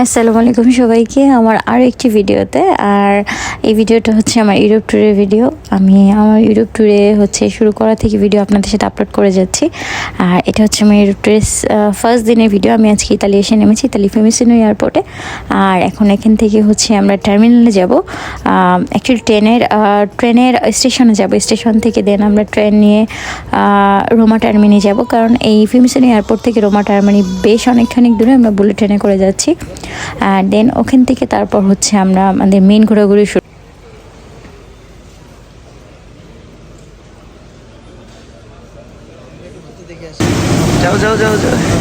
আসসালামু আলাইকুম সবাইকে আমার আরও একটি ভিডিওতে, আর এই ভিডিওটা হচ্ছে আমার ইউরোপ ট্যুরের ভিডিও। আমি আমার ইউরোপ ট্যুরে হচ্ছে শুরু করা থেকে ভিডিও আপনাদের সাথে আপলোড করে যাচ্ছি। আর এটা হচ্ছে আমার ইউরোপ ট্যুরের ফার্স্ট দিনের ভিডিও। আমি আজকে ইতালি এসে নেমেছি ইতালি ফেমিসিনো এয়ারপোর্টে আর এখন এখান থেকে হচ্ছে আমরা টার্মিনালে যাব। অ্যাকচুয়ালি ট্রেনের ট্রেনের স্টেশনে যাব। স্টেশন থেকে দেন আমরা ট্রেন নিয়ে রোমা টার্মিনি যাব। কারণ এই ফিমিসিনো এয়ারপোর্ট থেকে রোমা টার্মিনি বেশ অনেকখানি দূরে। আমরা বুলেট ট্রেনে করে যাচ্ছি। আর দেন ওখান থেকে তারপর হচ্ছে আমরা আমাদের মেন ঘোরাঘুরি শুরু যাও যাও যাও যাও।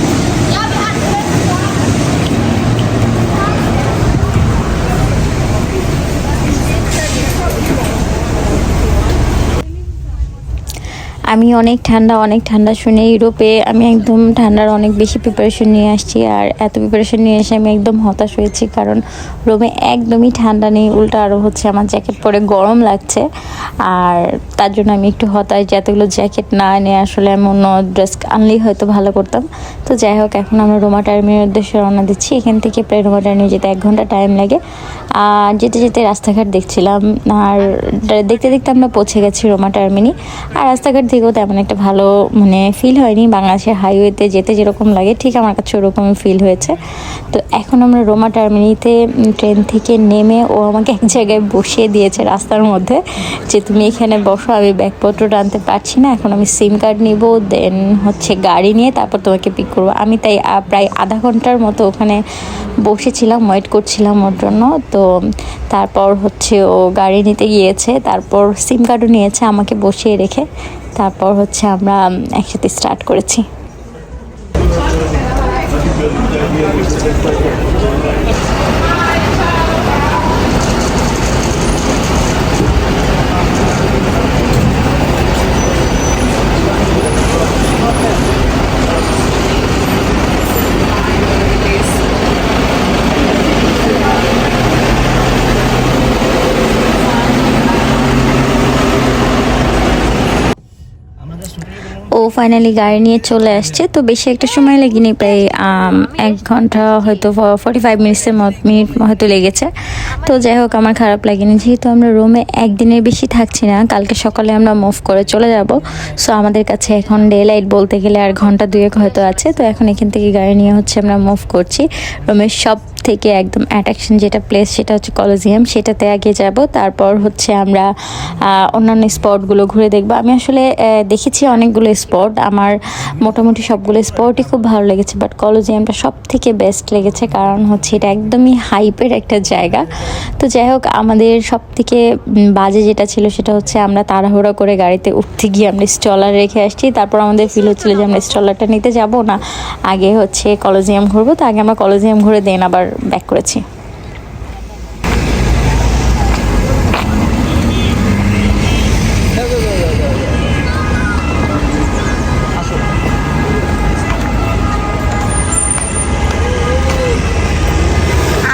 আমি অনেক ঠান্ডা অনেক ঠান্ডা শুনে ইউরোপে আমি একদম ঠান্ডার অনেক বেশি প্রিপারেশন নিয়ে আসছি আর এত প্রিপারেশন নিয়ে এসে আমি একদম হতাশ হয়েছি কারণ রোমে একদমই ঠান্ডা নেই, উল্টো আরও হচ্ছে আমার জ্যাকেট পরে গরম লাগছে। আর তার জন্য আমি একটু হতাশ যে এতগুলো জ্যাকেট না এনে আসলে আমি অন্য ড্রেস আনলেই হয়তো ভালো করতাম। তো যাই হোক, এখন আমরা রোমা টার্মিনের উদ্দেশ্যে রওনা দিচ্ছি। এখান থেকে প্রায় রোমা টার্মিনে যেতে এক ঘণ্টা টাইম লাগে। আর যেতে যেতে রাস্তাঘাট দেখছিলাম। আর দেখতে দেখতে আমরা পৌঁছে গেছি রোমা টার্মিনি আর রাস্তাঘাট থেকেও তেমন একটা ভালো মানে ফিল হয়নি। বাংলাদেশের হাইওয়েতে যেতে যেরকম লাগে, ঠিক আমার কাছে ওরকমই ফিল হয়েছে। তো এখন আমরা রোমা টার্মিনিতে ট্রেন থেকে নেমে ও আমাকে এক জায়গায় বসিয়ে দিয়েছে রাস্তার মধ্যে যে, তুমি এখানে বসো, আমি ব্যাগপত্র টানতে পারছি না, এখন আমি সিম কার্ড নিব দেন হচ্ছে গাড়ি নিয়ে তারপর তোমাকে পিক করব। আমি তাই প্রায় আধা ঘণ্টার মতো ওখানে বসেছিলাম ওয়েট করছিলাম ওর জন্য। তো তারপর হচ্ছে ও গাড়ি নিতে গিয়েছে, তারপর সিম কার্ডও নিয়েছে আমাকে বসিয়ে রেখে। তারপর হচ্ছে আমরা একসাথে স্টার্ট করেছি। ফাইনালি গাড়ি নিয়ে চলে আসছে। তো বেশি একটা সময় লাগেনি, প্রায় এক ঘণ্টা হয়তো ফর্টি ফাইভ মিনিটসের মিনিট হয়তো লেগেছে। তো যাই হোক, আমার খারাপ লাগেনি। যেহেতু আমরা রুমে একদিনের বেশি থাকছি না, কালকে সকালে আমরা মুভ করে চলে যাব। সো আমাদের কাছে এখন ডে লাইট বলতে গেলে আর ঘণ্টা দুয়েক হয়তো আছে। তো এখন এখান থেকে গাড়ি নিয়ে হচ্ছে আমরা মুভ করছি। রুমের সব থেকে একদম অ্যাট্রাকশন যেটা প্লেস সেটা হচ্ছে কলেজিয়াম সেটাতে আগে যাব। তারপর হচ্ছে আমরা অন্যান্য স্পটগুলো ঘুরে দেখব। আমি আসলে দেখেছি অনেকগুলো স্পট আমার মোটামুটি সবগুলো স্পটই খুব ভালো লেগেছে বাট কলেজিয়ামটা সব থেকে বেস্ট লেগেছে কারণ হচ্ছে এটা একদমই হাইপের একটা জায়গা। তো যাই হোক, আমাদের সব থেকে বাজে যেটা ছিল সেটা হচ্ছে আমরা তাড়াহুড়ো করে গাড়িতে উঠতে গিয়ে আমরা স্টলার রেখে আসছি। তারপর আমাদের ফিল হচ্ছিল যে আমরা স্টলারটা নিতে যাব না। আগে হচ্ছে কলেজিয়াম ঘুরবো, তো আগে আমরা কলেজিয়াম ঘুরে দেন আবার ব্যাক করেছি।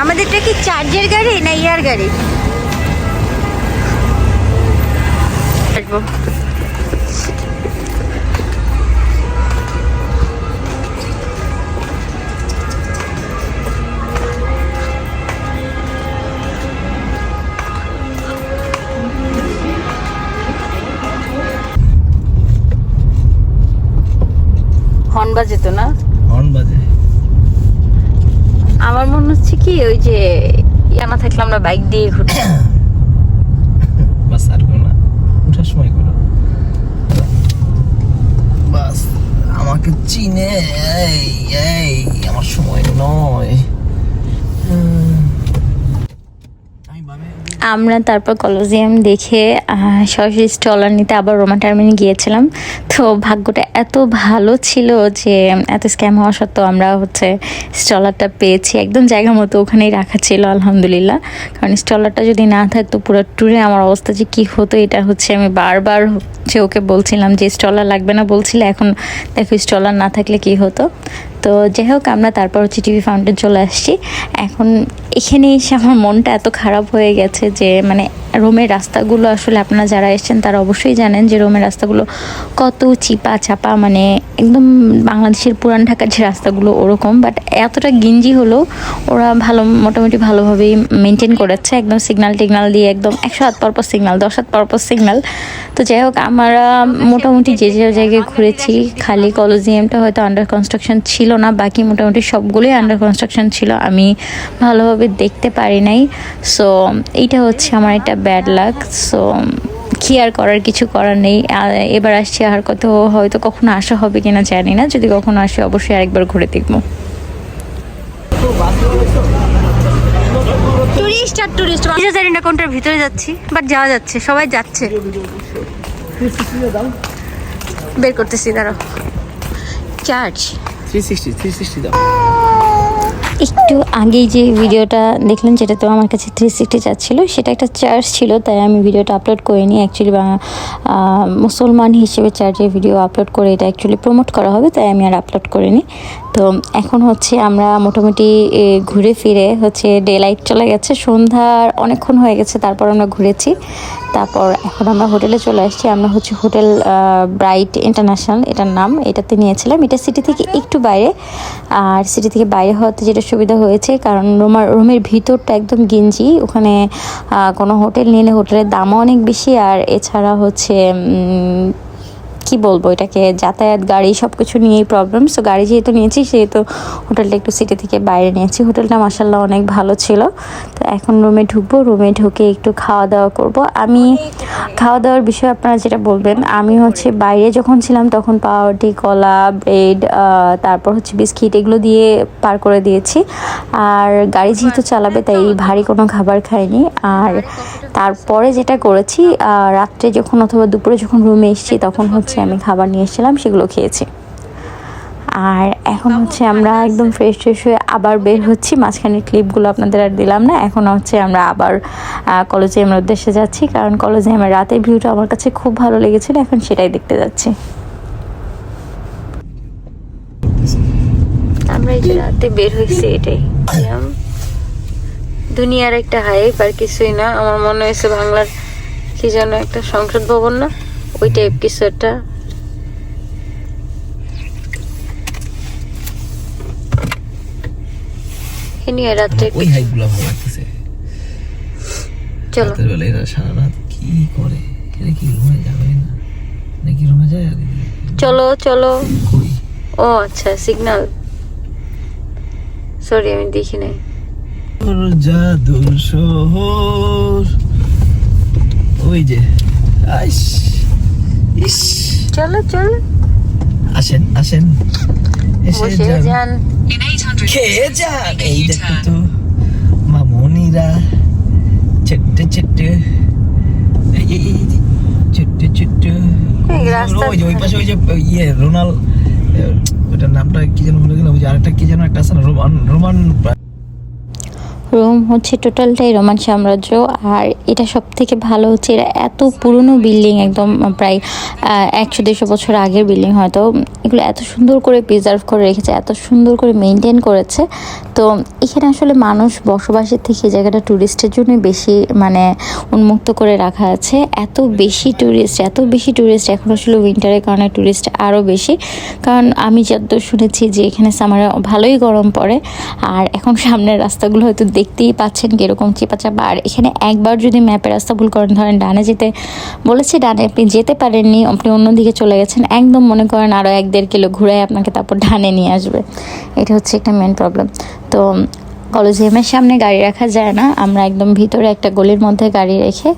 আমাদেরটা কি চার্জের গাড়ি না ইয়ার গাড়ি? হর্ন বাজে তো না? হর্ন বাজে। আমার মনে হচ্ছে কি ওই যে ইয়া না থাকলে আমরা বাইক দিয়ে ঘুরতে বাস আর না ওঠার সময় করো। বাস আমাকে চিনে এই এই আমার সময় নয় হুম। আমি ভাবে আমরা তারপর কলোজিয়াম দেখে সরাসরি স্টলার নিতে আবার রোমা টার্মিনে গিয়েছিলাম। তো ভাগ্যটা এত ভালো ছিল যে, এত স্ক্যাম হওয়া সত্ত্বেও আমরা হচ্ছে স্টলারটা পেয়েছি। একদম জায়গা মতো ওখানেই রাখা ছিল, আলহামদুলিল্লাহ। কারণ স্টলারটা যদি না থাকতো পুরো ট্যুরে আমার অবস্থা যে কী হতো, এটা হচ্ছে আমি বারবার হচ্ছে ওকে বলছিলাম যে, স্টলার লাগবে না, বলছিলে। এখন দেখো, স্টলার না থাকলে কি হতো? তো যাই হোক, আমরা তারপর হচ্ছে টিভি ফাউন্টেন চলে আসছি। এখন এখানে এসে আমার মনটা এত খারাপ হয়ে গেছে যে মানে রোমের রাস্তাগুলো আসলে আপনারা যারা এসেছেন তারা অবশ্যই জানেন যে রোমের রাস্তাগুলো কত চিপা চাপা মানে একদম বাংলাদেশের পুরান ঢাকার যে রাস্তাগুলো ওরকম বাট এতটা গিঞ্জি হলো, ওরা ভালো, মোটামুটি ভালোভাবেই মেনটেন করেছে, একদম সিগনাল টিগনাল দিয়ে একদম একশো হাত পরপর সিগনাল দশ হাত পরপর সিগনাল তো যাই হোক, আমরা মোটামুটি যে যে জায়গায় ঘুরেছি, খালি কলোজিয়ামটা হয়তো আন্ডার কনস্ট্রাকশন ছিল না, বাকি মোটামুটি সবগুলোই আন্ডার কনস্ট্রাকশন ছিল, আমি ভালোভাবে দেখতে পারি নাই। সো এইটা হচ্ছে আমার একটা ব্যাড লাক সো কি আর করার কিছু করার নেই। এবার আসছি আর কত হয়তো কখনো আসা হবে কিনা জানি না। যদি কখনো আসে অবশ্যই আরেকবার ঘুরে দেখব। টুরিস্ট আর টুরিস্ট আমি জানি না কোনটার ভিতরে যাচ্ছি বাট যাওয়া যাচ্ছে সবাই যাচ্ছে। বের করতেছি দাঁড়াও। Charge three sixty three sixty দাও। একটু আগেই যে ভিডিওটা দেখলেন যেটা তো আমার কাছে থ্রি সিক্সটি যাচ্ছিল, সেটা একটা চার্জ ছিল, তাই আমি ভিডিওটা আপলোড করিনি। অ্যাকচুয়ালি মুসলমান হিসেবে চার্জের ভিডিও আপলোড করে এটা অ্যাকচুয়ালি প্রমোট করা হবে, তাই আমি আর আপলোড করিনি। তো এখন হচ্ছে আমরা মোটামুটি ঘুরে ফিরে হচ্ছে ডে লাইট চলে গেছে, সন্ধ্যার অনেকক্ষণ হয়ে গেছে, তারপর আমরা ঘুরেছি। তারপর এখন আমরা হোটেলে চলে আসছি, আমরা হচ্ছে হোটেল ব্রাইট ইন্টারন্যাশনাল এটার নাম, এটাতে নিয়েছিলাম। এটা সিটি থেকে একটু বাইরে, আর সিটি থেকে বাইরে হওয়াতে যেটা সুবিধা হয়েছে, কারণ রোমার, রুমের ভিতরটা একদম গেঞ্জি, ওখানে কোনো হোটেল নিলে হোটেলের দামও অনেক বেশি, আর এছাড়া হচ্ছে কি বলব, এটাকে যাতায়াত, গাড়ি সব কিছু নিয়েই প্রবলেম সো গাড়ি যেহেতু নিয়েছি, সেহেতু হোটেলটা একটু সিটি থেকে বাইরে নিয়েছি। হোটেলটা মাসাল্লাহ অনেক ভালো ছিল। তো এখন রুমে ঢুকবো রুমে ঢুকে একটু খাওয়া দাওয়া করব। আমি খাওয়া দাওয়ার বিষয়ে আপনারা যেটা বলবেন, আমি হচ্ছে বাইরে যখন ছিলাম, তখন পাউরুটি, কলা ব্রেড তারপর হচ্ছে বিস্কিট এগুলো দিয়ে পার করে দিয়েছি। আর গাড়ি যেহেতু চালাবে, তাই ভারী কোনো খাবার খাইনি। আর তারপরে যেটা করেছি রাত্রে যখন অথবা দুপুরে যখন রুমে এসেছি তখন হচ্ছে আমি খাবার নিয়ে এসেছিলাম সেগুলো খেয়েছি। আর এখন হচ্ছে আমরা একদম ফ্রেশ ফ্রেশ হয়ে আবার বের হচ্ছি। মাঝখানের ক্লিপগুলো আপনাদের আর দিলাম না। এখন হচ্ছে আমরা আবার কলেজে আমার উদ্দেশ্যে যাচ্ছি কারণ কলেজে আমার রাতের ভিউটা আমার কাছে খুব ভালো লেগেছিল। এখন সেটাই দেখতে যাচ্ছি। আমরা এই যে রাতে বের হয়েছি এটাই। দুনিয়ার একটা হাইপ আর কিছুই না। আমার মনে হয়েছে বাংলার কি যেন একটা সংসদ ভবন না? ওই টাইপ কিছু একটা। নিয়ে রাত্রে ওই হাইগুলো ভালো লাগতেছে। চলো। রাতের বেলা এরা সারা রাত কি করে? এরা কি রুমে যাবে না? নাকি রুমে যায় চলো চলো। ও আচ্ছা সিগন্যাল সরি আমি দেখি নাই। তোর জাদুর শহর। ওই যে আইস ইস। চলো চলো। আসেন আসেন। এসে যান। খেয়ে যান। এই দেখো তো মামনিরা। ছোট্ট ছোট্ট ছোট্ট ছোট্ট ওই যে ওই পাশে ওই যে ইয়ে রোনাল ওটার নামটা কি যেন ভুলে গেলাম। ওই যে আরেকটা কি যেন একটা আছে না রোমান রোমান রোম হচ্ছে টোটালটাই রোমান সাম্রাজ্য। আর এটা সব থেকে ভালো হচ্ছে, এরা এত পুরনো বিল্ডিং একদম প্রায় একশো দেড়শো বছর আগের বিল্ডিং হয়তো। এগুলো এত সুন্দর করে প্রিজার্ভ করে রেখেছে, এত সুন্দর করে মেনটেন করেছে। তো এখানে আসলে মানুষ বসবাসের থেকে জায়গাটা ট্যুরিস্টের জন্য বেশি মানে উন্মুক্ত করে রাখা আছে। এত বেশি ট্যুরিস্ট এত বেশি ট্যুরিস্ট এখন আসলে উইন্টারের কারণে ট্যুরিস্ট আরও বেশি। কারণ আমি যতদূর শুনেছি যে এখানে সামারে ভালোই গরম পড়ে। আর এখন সামনের রাস্তাগুলো হয়তো দেখতেই পাচ্ছেন কীরকম চিপাচাপা। আর এখানে একবার যদি ম্যাপের রাস্তা ভুল করেন ধরেন ডানে যেতে বলেছে ডানে আপনি যেতে পারেননি আপনি অন্যদিকে চলে গেছেন একদম মনে করেন আরও এক দেড় কিলো ঘুরে আপনাকে তারপর ডানে নিয়ে আসবে। এটা হচ্ছে একটা মেন প্রবলেম তো কলেজিয়ামের সামনে গাড়ি রাখা যায় না আমরা একদম ভিতরে একটা গলির মধ্যে গাড়ি রেখে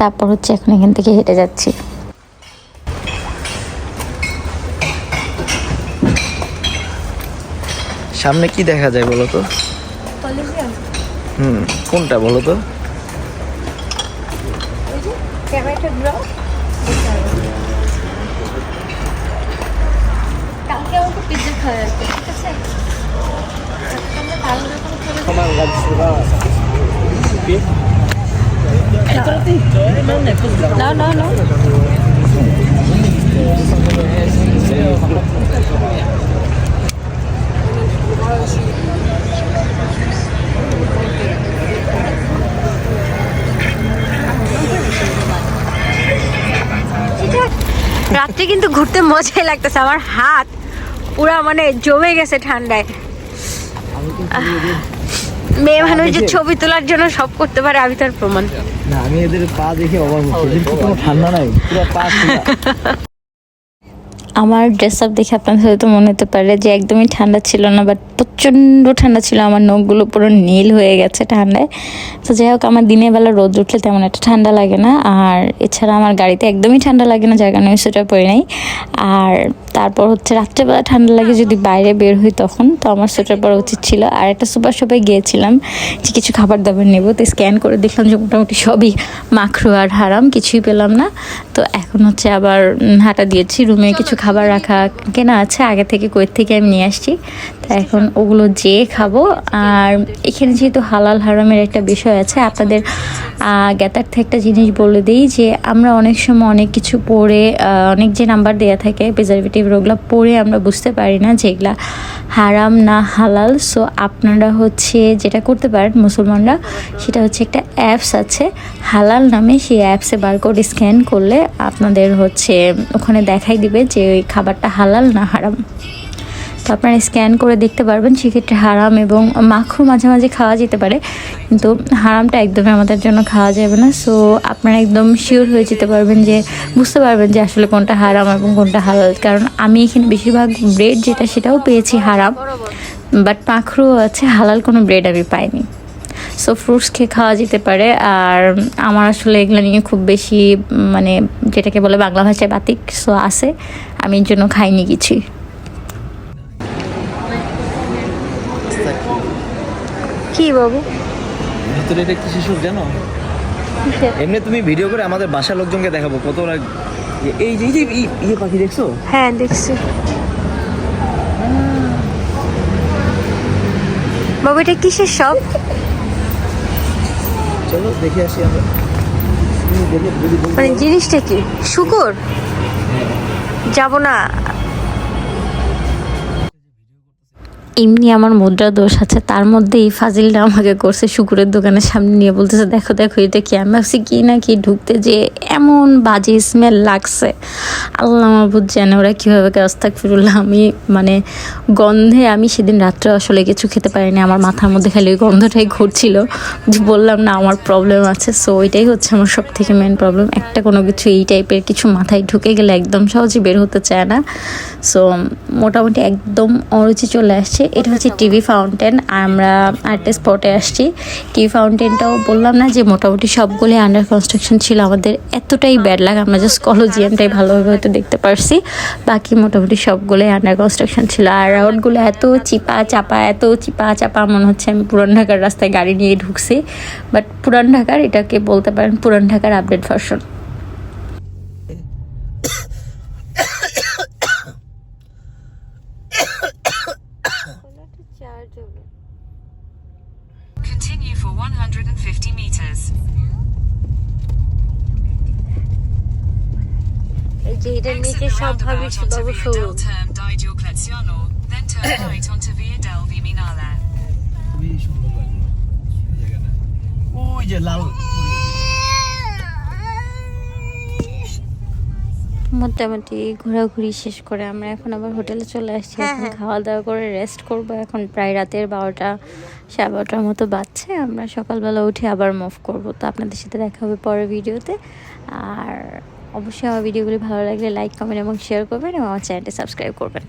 তারপর হচ্ছে এখন এখান থেকে হেঁটে যাচ্ছি। সামনে কি দেখা যায় বলো তো? হুম কোনটা বলো তো? no, no. রাত্রে কিন্তু ঘুরতে মজাই লাগতেছে আমার হাত পুরা মানে জমে গেছে ঠান্ডায়। মেয়ে মানুষ যে ছবি তোলার জন্য সব করতে পারে আমি তার প্রমাণ না আমি এদের পা দেখে অবাক হচ্ছি কিন্তু কোনো ঠান্ডা নাই পুরো পা আমার ড্রেস আপ দেখে আপনাদের হয়তো মনে হতে পারে যে একদমই ঠান্ডা ছিল না বাট প্রচণ্ড ঠান্ডা ছিল। আমার নখগুলো পুরো নীল হয়ে গেছে ঠান্ডায়। তো যাই হোক, আমার দিনের বেলা রোদ উঠলে তেমন একটা ঠান্ডা লাগে না। আর এছাড়া আমার গাড়িতে একদমই ঠান্ডা লাগে না, যার কারণে সেটা পড়ে নাই। আর তারপর হচ্ছে রাত্রেবেলা ঠান্ডা লাগে যদি বাইরে বের হই তখন, তো আমার সোয়েটার পরা উচিত ছিল। আর একটা সুপার শপে গিয়েছিলাম যে কিছু খাবার দাবার নেব, তো স্ক্যান করে দেখলাম যে মোটামুটি সবই মাখরু আর হারাম, কিছুই পেলাম না। তো এখন হচ্ছে আবার হাঁটা দিয়েছি, রুমে কিছু খাবার রাখা কেনা আছে, আগে থেকে কই থেকে আমি নিয়ে আসছি। তা এখন ওগুলো যেয়ে খাব। আর এখানে যেহেতু হালাল হারামের একটা বিষয় আছে, আপনাদের জ্ঞাতার্থে একটা জিনিস বলে দিই যে আমরা অনেক সময় অনেক কিছু পড়ে অনেক যে নাম্বার দেওয়া থাকে প্রিজারভেটিভ ওগুলো পড়ে আমরা বুঝতে পারি না যে এগুলা হারাম না হালাল। সো আপনারা হচ্ছে যেটা করতে পারেন মুসলমানরা, সেটা হচ্ছে একটা অ্যাপস আছে। হালাল নামে সেই অ্যাপসে বারকোড স্ক্যান করলে আপনাদের হচ্ছে ওখানে দেখাই দিবে যে ওই খাবারটা হালাল না হারাম। তো আপনারা স্ক্যান করে দেখতে পারবেন, সেক্ষেত্রে হারাম এবং মাখরু মাঝে মাঝে খাওয়া যেতে পারে। কিন্তু হারামটা একদমই আমাদের জন্য খাওয়া যাবে না। সো আপনারা একদম শিওর হয়ে যেতে পারবেন যে, বুঝতে পারবেন যে আসলে কোনটা হারাম এবং কোনটা হালাল। কারণ আমি এখানে বেশিরভাগ ব্রেড যেটা, সেটাও পেয়েছি হারাম। বাট মাখরু আছে, হালাল কোনো ব্রেড আমি পাইনি। সো ফ্রুটস খেয়ে খাওয়া যেতে পারে। আর আমার আসলে এগুলো নিয়ে খুব বেশি মানে যেটাকে বলে বাংলা ভাষায় বাতিক সো আছে। আমি এর জন্য খাইনি কিছুই। কি বাবু? ভিতরে এটা কি শিশুর জানো? এমনি তুমি ভিডিও করে আমাদের বাসার লোকজনকে দেখাবো কত এই যে এই যে ইয়ে পাখি দেখছ? হ্যাঁ দেখছি। বাবু এটা কিসের সব চলো দেখে আসি আমরা। মানে জিনিসটা কি? শুকুর? যাব না। এমনি আমার মুদ্রা দোষ আছে, তার মধ্যে এই ফাজিলটা আমাকে করছে শুকুরের দোকানের সামনে নিয়ে বলতেছে, দেখো দেখো, এটা কি? আমি ভাবছি, কি না কি ঢুকতে যে এমন বাজে স্মেল লাগছে। আল্লাহ মাহবুদ জানে ওরা কীভাবে কাস্তাক ফিরুল্লাহ আমি মানে গন্ধে আমি সেদিন রাত্রে আসলে কিছু খেতে পারিনি, আমার মাথার মধ্যে খালি ওই গন্ধটাই ঘুরছিল। বললাম, না, আমার প্রবলেম আছে। সো ওইটাই হচ্ছে আমার সব থেকে মেন প্রবলেম একটা কোনো কিছু এই টাইপের কিছু মাথায় ঢুকে গেলে একদম সহজে বের হতে চায় না। সো মোটামুটি একদম অরুচি চলে আসছে। এটা হচ্ছে টিভি ফাউন্টেন আমরা আরেকটা স্পটে আসছি। টিভি ফাউন্টেনটাও বললাম না যে মোটামুটি সবগুলি আন্ডার কনস্ট্রাকশন ছিল। আমাদের এতটাই ব্যাড লাগে আমরা জাস্ট কলোজিয়ামটাই ভালোভাবে হয়তো দেখতে পারছি। বাকি মোটামুটি সবগুলোই আন্ডার কনস্ট্রাকশন ছিল। আর রাউটগুলো এত চিপা চাপা, এত চিপা চাপা, মনে হচ্ছে আমি পুরান ঢাকার রাস্তায় গাড়ি নিয়ে ঢুকছি। বাট পুরান ঢাকার, এটাকে বলতে পারেন পুরান ঢাকার আপডেট ভার্সন ওই যে লাল মোটামুটি ঘোরাঘুরি শেষ করে আমরা এখন আবার হোটেলে চলে আসছি। হ্যাঁ, এখন হ্যাঁ। খাওয়া দাওয়া করে রেস্ট করব। এখন প্রায় রাতের বারোটা সাড়ে বারোটার মতো বাজছে। আমরা সকালবেলা উঠে আবার মুভ করব। তো আপনাদের সাথে দেখা হবে পরের ভিডিওতে আর অবশ্যই আমার ভিডিওগুলি ভালো লাগলে লাইক কমেন্ট এবং শেয়ার করবেন এবং আমার চ্যানেলটি সাবস্ক্রাইব করবেন।